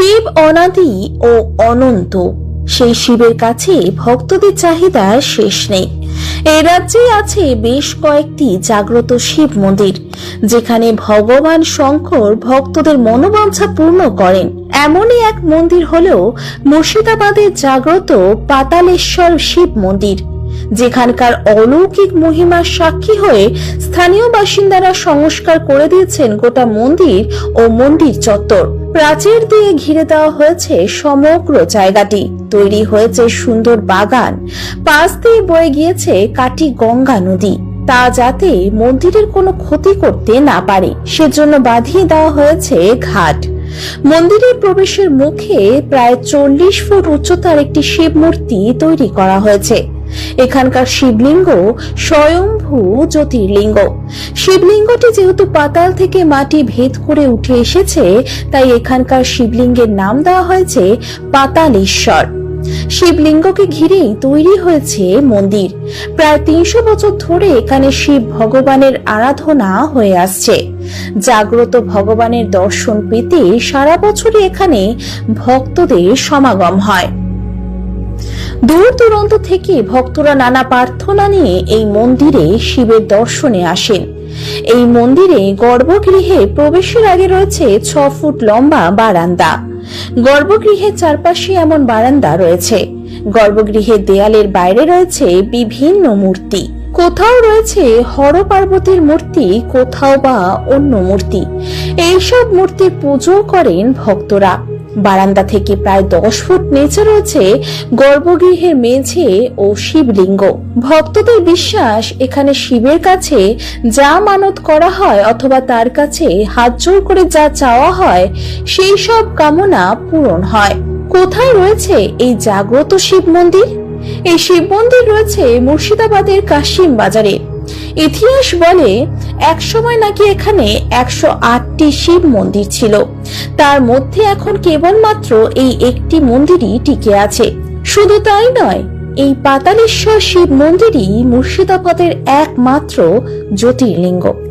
শিব অনাদি ও অনন্ত। সেই শিবের কাছে ভক্তদের চাহিদা শেষ নেই। এ রাজ্যে আছে বেশ কয়েকটি জাগ্রত শিব মন্দির, যেখানে ভগবান শঙ্কর ভক্তদের মনোবাঞ্ছা পূর্ণ করেন। এমনই এক মন্দির হল মুর্শিদাবাদের জাগ্রত পাতালেশ্বর শিব মন্দির। যেখানকার অলৌকিক মহিমার সাক্ষী হয়ে স্থানীয় বাসিন্দারা সংস্কার করে দিয়েছেন গোটা মন্দির ও মন্দির চত্বর। প্রাচীর দিয়ে ঘিরে দেওয়া হয়েছে সমগ্র জায়গাটি। তৈরি হয়েছে সুন্দর বাগান। পাশ দিয়ে বয়ে গিয়েছে কাটি গঙ্গা নদী। তা যাতে মন্দিরের কোনো ক্ষতি করতে না পারে, সেজন্য বাঁধিয়ে দেওয়া হয়েছে ঘাট। মন্দিরের প্রবেশের মুখে প্রায় চল্লিশ ফুট উচ্চতার একটি শিব মূর্তি তৈরি করা হয়েছে। এখানকার শিবলিঙ্গ স্বয়ংভূ জ্যোতির্লিঙ্গ। শিবলিঙ্গটি যেহেতু পাতাল থেকে মাটি ভেদ করে উঠে এসেছে, তাই এখানকার শিবলিঙ্গের নাম দেওয়া হয়েছে পাতালেশ্বর। শিবলিঙ্গকে ঘিরেই তৈরি হয়েছে মন্দির। প্রায় তিনশো বছর ধরে এখানে শিব ভগবানের আরাধনা হয়ে আসছে। জাগ্রত ভগবানের দর্শন পেতে সারা বছরই এখানে ভক্তদের সমাগম হয়। দূর দূরান্ত থেকে ভক্তরা নানা প্রার্থনা নিয়ে এই মন্দিরে শিবের দর্শনে আসেন এই মন্দিরে গর্ভগৃহে প্রবেশের আগে রয়েছে ছ ফুট লম্বা বারান্দা। গর্ভগৃহের চারপাশে এমন বারান্দা রয়েছে। গর্ভগৃহের দেয়ালের বাইরে রয়েছে বিভিন্ন মূর্তি। কোথাও রয়েছে হর পার্বতীর মূর্তি, কোথাও বা অন্য মূর্তি। এইসব মূর্তি পুজো করেন ভক্তরা। বারান্দা থেকে প্রায় দশ ফুট নিচে রয়েছে গর্ভগৃহের মেঝে ও শিবলিঙ্গ। ভক্তদের বিশ্বাস, এখানে শিবের কাছে যা মানত করা হয় অথবা তার কাছে হাত জোর করে যা চাওয়া হয়, সেই সব কামনা পূরণ হয়। কোথায় রয়েছে এই জাগ্রত শিব মন্দির? এই শিব মন্দির রয়েছে মুর্শিদাবাদের কাশিম বাজারে। ইতিহাস বলে একসময় নাকি এখানে একশো আটটি শিব মন্দির ছিল। তার মধ্যে এখন কেবলমাত্র এই একটি মন্দিরই টিকে আছে। শুধু তাই নয়, এই পাতালেশ্বর শিব মন্দিরই মুর্শিদাবাদের একমাত্র জ্যোতির্লিঙ্গ।